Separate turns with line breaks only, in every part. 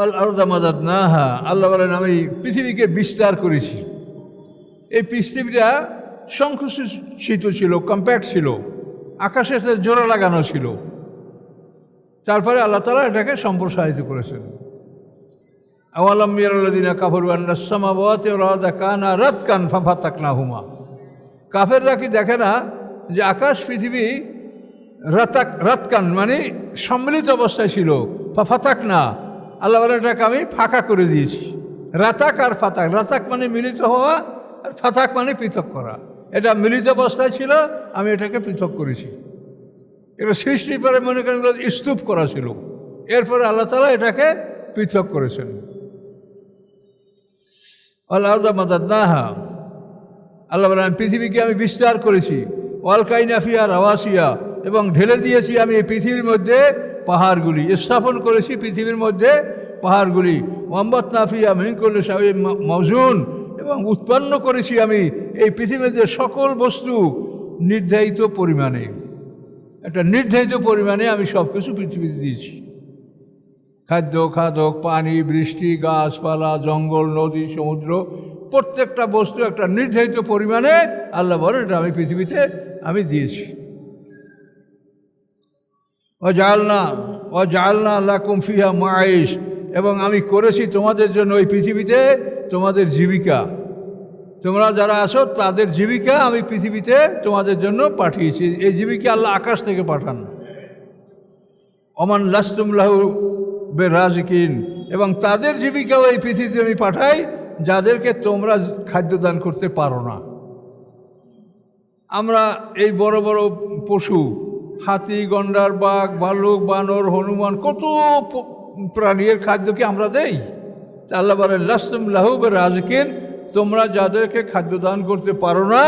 All আরদা মাদাত না হা আল্লাহ বলেন, আমি পৃথিবীকে বিস্তার করেছি। এই পৃথিবীটা সংকুচিত ছিল কম্প্যাক্ট ছিল। আকাশের সাথে জোড়া লাগানো ছিল। তারপরে আল্লাহ তালা এটাকে সম্প্রসারিত করেছেন। আওয়ালাম মিয়ারুল্লাদিনা কাফরু আন্নাসামাবাতে রাদা কানা রাত কান ফাফা তাকনা হুমা কাফেররা কি দেখে না যে আকাশ, পৃথিবী রাতাক রাতকান মানে সম্মিলিত অবস্থায় ছিল। ফাফাতাক না আল্লাহ এটাকে আমি ফাঁকা করে দিয়েছি। রাতাক আর ফাতাক। রাতাক মানে মিলিত হওয়া আর ফাতাক মানে পৃথক করা। এটা মিলিত অবস্থায় ছিল, আমি এটাকে পৃথক করেছি। এটা সৃষ্টির পরে মনে করেন স্তূপ করা ছিল। এরপরে আল্লাহ তালা এটাকে পৃথক করেছেন। আল্লাহ আল্লাহ বলেন পৃথিবীকে আমি বিস্তার করেছি। ওয়াল কাইনাফিয়া রাওয়াসিয়া এবং ঢেলে দিয়েছি আমি এই পৃথিবীর মধ্যে পাহাড়গুলি স্থাপন করেছি পৃথিবীর মধ্যে, পাহাড়গুলি মোহাম্মদ নাফিয়া মিনকুল্ল সাহেব মজুন এবং উৎপন্ন করেছি আমি এই পৃথিবীতে সকল বস্তু নির্ধারিত পরিমাণে। একটা নির্ধারিত পরিমাণে আমি সব কিছু পৃথিবীতে দিয়েছি। খাদ্য, খাদক, পানি, বৃষ্টি, গাছপালা, জঙ্গল, নদী, সমুদ্র, প্রত্যেকটা বস্তু একটা নির্ধারিত পরিমাণে আল্লাহ বলেন এটা আমি পৃথিবীতে আমি দিয়েছি। ও জালনা ও জালনা আল্লাহ কুমফিয়া মাইশ এবং আমি করেছি তোমাদের জন্য ওই পৃথিবীতে তোমাদের জীবিকা। তোমরা যারা আসো তাদের জীবিকা আমি পৃথিবীতে তোমাদের জন্য পাঠিয়েছি। এই জীবিকা আল্লাহ আকাশ থেকে পাঠান। অমান লাস্তুমলাহু বে রাজকিন এবং তাদের জীবিকাও এই পৃথিবীতে আমি পাঠাই, যাদেরকে তোমরা খাদ্যদান করতে পারো না। আমরা এই বড় বড় পশু হাতি, গন্ডার, বাঘ, ভালুক, বানর, হনুমান, কত প্রাণীর খাদ্যকে আমরা দেই? আল্লাহ বলেন, লাস্তুম লাহুব রাজকিন তোমরা যাদেরকে খাদ্যদান করতে পারো না,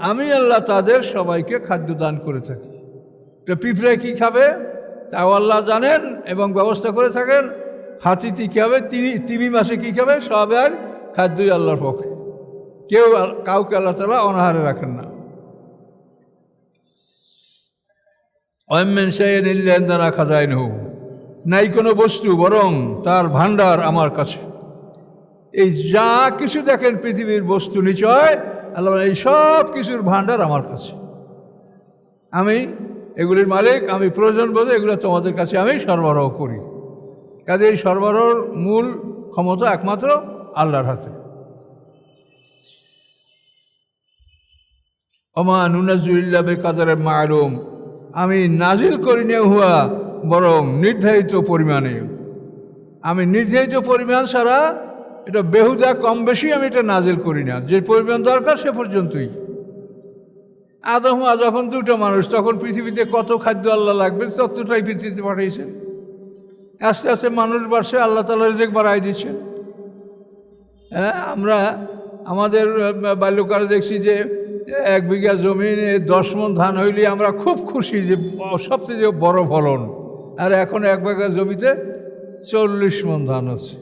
আমি আল্লাহ তাদের সবাইকে খাদ্যদান করে থাকি। তো পিঁপড়ে কী খাবে? তাও আল্লাহ জানেন এবং ব্যবস্থা করে থাকেন। হাতিটি কী হবে তিনি তিমি মাসে কী খাবে? সব আর খাদ্যই আল্লাহর পক্ষে। কেউ কাউকে আল্লাহ তালা অনাহারে রাখেন না। যায় নাই কোনো বস্তু, বরং তার ভাণ্ডার আমার কাছে। এই যা কিছু দেখেন পৃথিবীর বস্তু নিচয় আল্লাহ এই সব কিছুর ভাণ্ডার আমার কাছে। আমি এগুলির মালিক, আমি প্রয়োজন বোধে এগুলো তোমাদের কাছে আমি সরবরাহ করি। কাজে এই সরবরাহর মূল ক্ষমতা একমাত্র আল্লাহর হাতে। অমা নুনাজুল্লা বে কাদারে মারুম আমি নাজিল করি নে হুয়া বরং নির্ধারিত পরিমাণে। আমি নির্ধারিত পরিমাণ ছাড়া এটা বেহুদা কম বেশি আমি এটা নাজিল করি না। যে পরিমাণ দরকার সে পর্যন্তই। আদম যখন দুটো মানুষ, তখন পৃথিবীতে কত খাদ্য আল্লাহ লাগবে ততটাই পৃথিবীতে পাঠিয়েছেন। আস্তে আস্তে মানুষ বাড়ছে, আল্লাহ তালা রেজেক বাড়াই দিচ্ছেন। হ্যাঁ আমরা আমাদের বাল্যকালে দেখছি যে এক বিঘা জমিনে দশ মন ধান হইলে আমরা খুব খুশি যে সবচেয়ে যে বড় ফলন। আর এখন এক বিঘা জমিতে চল্লিশ মন ধান হচ্ছে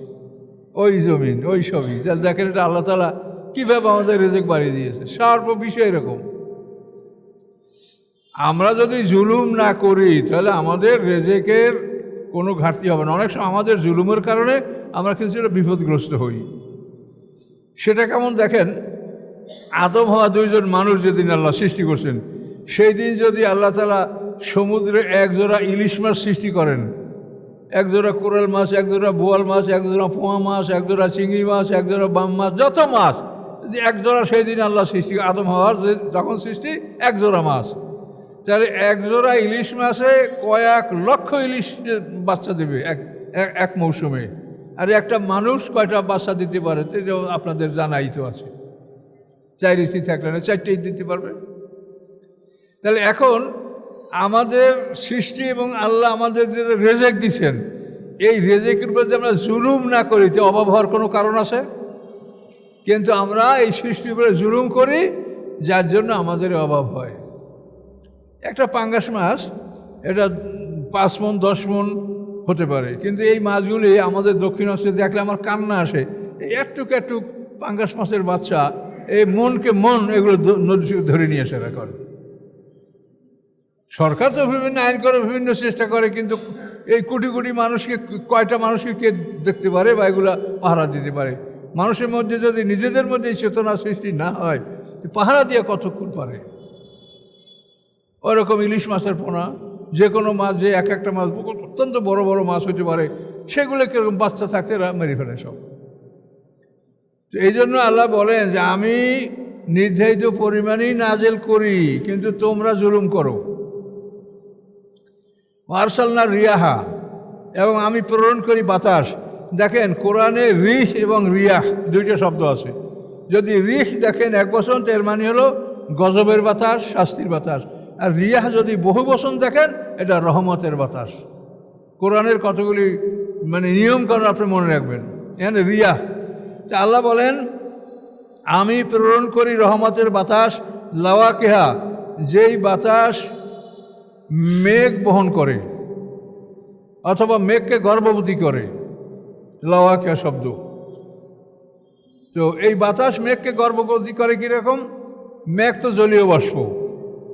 ওই জমিন, ওই সবই। দেখেন এটা আল্লাহ তালা কীভাবে আমাদের রেজেক বাড়িয়ে দিয়েছে। সর্ব বিষয় এরকম। আমরা যদি জুলুম না করি, তাহলে আমাদের রেজেকের কোনো ঘাটতি হবে না। অনেক সময় আমাদের জুলুমের কারণে আমরা কিছুটা বিপদগ্রস্ত হই। সেটা কেমন দেখেন? আদম হওয়া দুইজন মানুষ যেদিন আল্লাহ সৃষ্টি করছেন, সেই দিন যদি আল্লাহ তালা সমুদ্রে এক জোড়া ইলিশ মাছ সৃষ্টি করেন এক জোড়া কোরাল মাছ এক জোড়া বোয়াল মাছ এক জোড়া পোয়া মাছ এক জোড়া চিংড়ি মাছ এক জোড়া বাম মাছ, যত মাছ, যদি এক জোড়া সেই দিন আল্লাহ সৃষ্টি, আদম হওয়ার যখন সৃষ্টি এক জোড়া মাছ। তাহলে এক জোড়া ইলিশ মাছে কয়েক লক্ষ ইলিশ বাচ্চা দেবে এক, এক- মৌসুমে। আর একটা মানুষ কয়টা বাচ্চা দিতে পারে তো আপনাদের জানাই তো আছে। চার ইসি থাকলে না, চারটেই দিতে পারবে। তাহলে এখন আমাদের সৃষ্টি এবং আল্লাহ আমাদের যে রেজেক দিচ্ছেন এই রেজেকের উপরে যে আমরা জুলুম না করি তো অভাব হওয়ার কোনো কারণ আছে? কিন্তু আমরা এই সৃষ্টির উপরে জুলুম করি, যার জন্য আমাদের অভাব হয়। একটা পাঙ্গাস মাছ, এটা পাঁচ মন, দশ মন হতে পারে, কিন্তু এই মাছগুলি আমাদের দক্ষিণ অঞ্চলে দেখলে আমার কান্না আসে। এই একটুক একটুক পাঙ্গাস মাছের বাচ্চা এই মনকে মন এগুলো নদী ধরে নিয়ে আসে করে সরকার তো বিভিন্ন আইন করে, বিভিন্ন চেষ্টা করে, কিন্তু এই কোটি কোটি মানুষকে, কয়টা মানুষকে কে দেখতে পারে বা এগুলা পাহারা দিতে পারে? মানুষের মধ্যে যদি নিজেদের মধ্যে চেতনা সৃষ্টি না হয় পাহারা দিয়ে কতক্ষণ পারে? ওরকম ইলিশ মাছের পোনা, যে কোনো মাছ, যে এক একটা মাছ, অত্যন্ত বড় বড় মাছ হতে পারে, সেগুলো কীরকম বাচ্চা থাকতে মেরে ফেলে সব। তো এই জন্য আল্লাহ বলেন যে আমি নির্ধারিত পরিমাণেই নাজেল করি, কিন্তু তোমরা জুলুম করো। মার্শাল্লা রিয়াহা, এবং আমি প্রেরণ করি বাতাস। দেখেন, কোরআনে রিহ এবং রিয়াহ দুইটা শব্দ আছে। যদি রিহ দেখেন এক বসন্ত, এর মানে হলো গজবের বাতাস, শাস্তির বাতাস। আর রিয়াহ যদি বহু বসন্ত দেখেন, এটা রহমতের বাতাস। কোরআনের কতগুলি মানে নিয়মকানুন আপনি মনে রাখবেন। এখানে রিয়াহ তা আল্লাহ বলেন, আমি প্রেরণ করি রহমতের বাতাস লাওয়া কেহা যেই বাতাস মেঘ বহন করে অথবা মেঘকে গর্ভবতী করে। লাওয়াকিয়া শব্দ। তো এই বাতাস মেঘকে গর্ভবতী করে কীরকম? মেঘ তো জলীয় বাষ্প।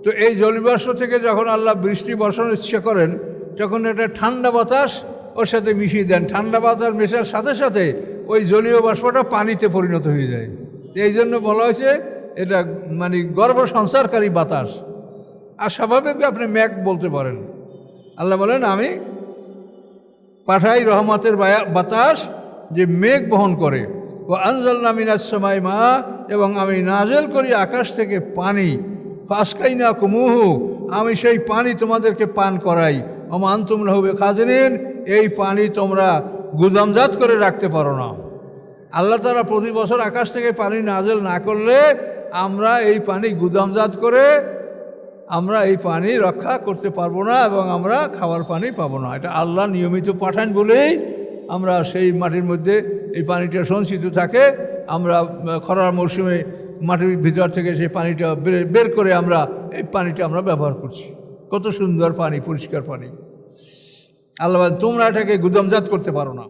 তো এই জলীয় বাষ্প থেকে যখন আল্লাহ বৃষ্টি বর্ষণ ইচ্ছা করেন, তখন এটা ঠান্ডা বাতাস ওর সাথে মিশিয়ে দেন। ঠান্ডা বাতাস মেশার সাথে সাথে ওই জলীয় বাষ্পটা পানিতে পরিণত হয়ে যায়। এই জন্য বলা হয়েছে, এটা মানে গর্ব সংসারকারী বাতাস। আর স্বাভাবিক আপনি ম্যাক বলতে পারেন। আল্লাহ বলেন, আমি পাঠাই রহমতের বাতাস যে মেঘ বহন করে। ও আনজাল নামিনার সময় মা, এবং আমি নাজেল করি আকাশ থেকে পানি। ফাঁসকাই না কুমুহু, আমি সেই পানি তোমাদেরকে পান করাই। অমান তোমরা হবে খাজরিন এই পানি তোমরা গুদামজাত করে রাখতে পারো না। আল্লাহ তারা প্রতি বছর আকাশ থেকে পানি নাজেল না করলে আমরা এই পানি গুদামজাত করে আমরা এই পানি রক্ষা করতে পারব না এবং আমরা খাবার পানি পাবো না। এটা আল্লাহ নিয়মিত পাঠান বলেই আমরা সেই মাটির মধ্যে এই পানিটা সঞ্চিত থাকে। আমরা খরার মৌসুমে মাটির ভিতর থেকে সেই পানিটা বের করে আমরা এই পানিটা আমরা ব্যবহার করছি। কত সুন্দর পানি, পরিষ্কার পানি। আল্লাহ তোমরা এটাকে গুদামজাত করতে পারো না।